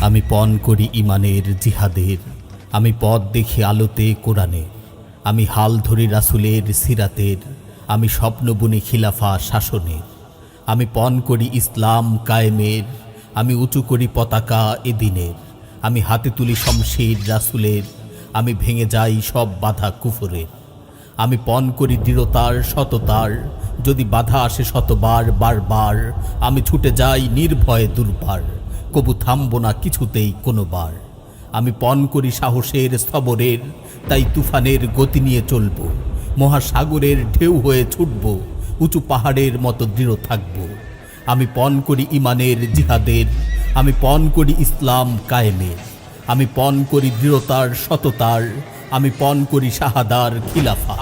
আমি পণ করি ইমানের জিহাদের। আমি পথ দেখি আলোতে কোরআনে আমি হাল ধরি রাসুলের সিরাতের। আমি স্বপ্ন বুনি খিলাফা শাসনের। আমি পণ করি ইসলাম কায়েমের। আমি উঁচু করি পতাকা এদিনের। আমি হাতে তুলি শমশির রাসুলের। আমি ভেঙে যাই সব বাধা কুফরের। আমি পণ করি দৃঢ়তার সততার। যদি বাধা আসে শতবার বারবার, আমি ছুটে যাই নির্ভয়ে দুর্বার। কবু থামব না কিছুতেই কোনোবার। আমি পণ করি সাহসের স্থবরের তাই তুফানের গতি নিয়ে চলব। মহাসাগরের ঢেউ হয়ে ছুটব, উঁচু পাহাড়ের মতো দৃঢ় থাকব। আমি পণ করি ইমানের জিহাদের, আমি পণ করি ইসলাম কায়েমের। আমি পণ করি দৃঢ়তার, সততার, আমি পণ করি শাহাদার খিলাফা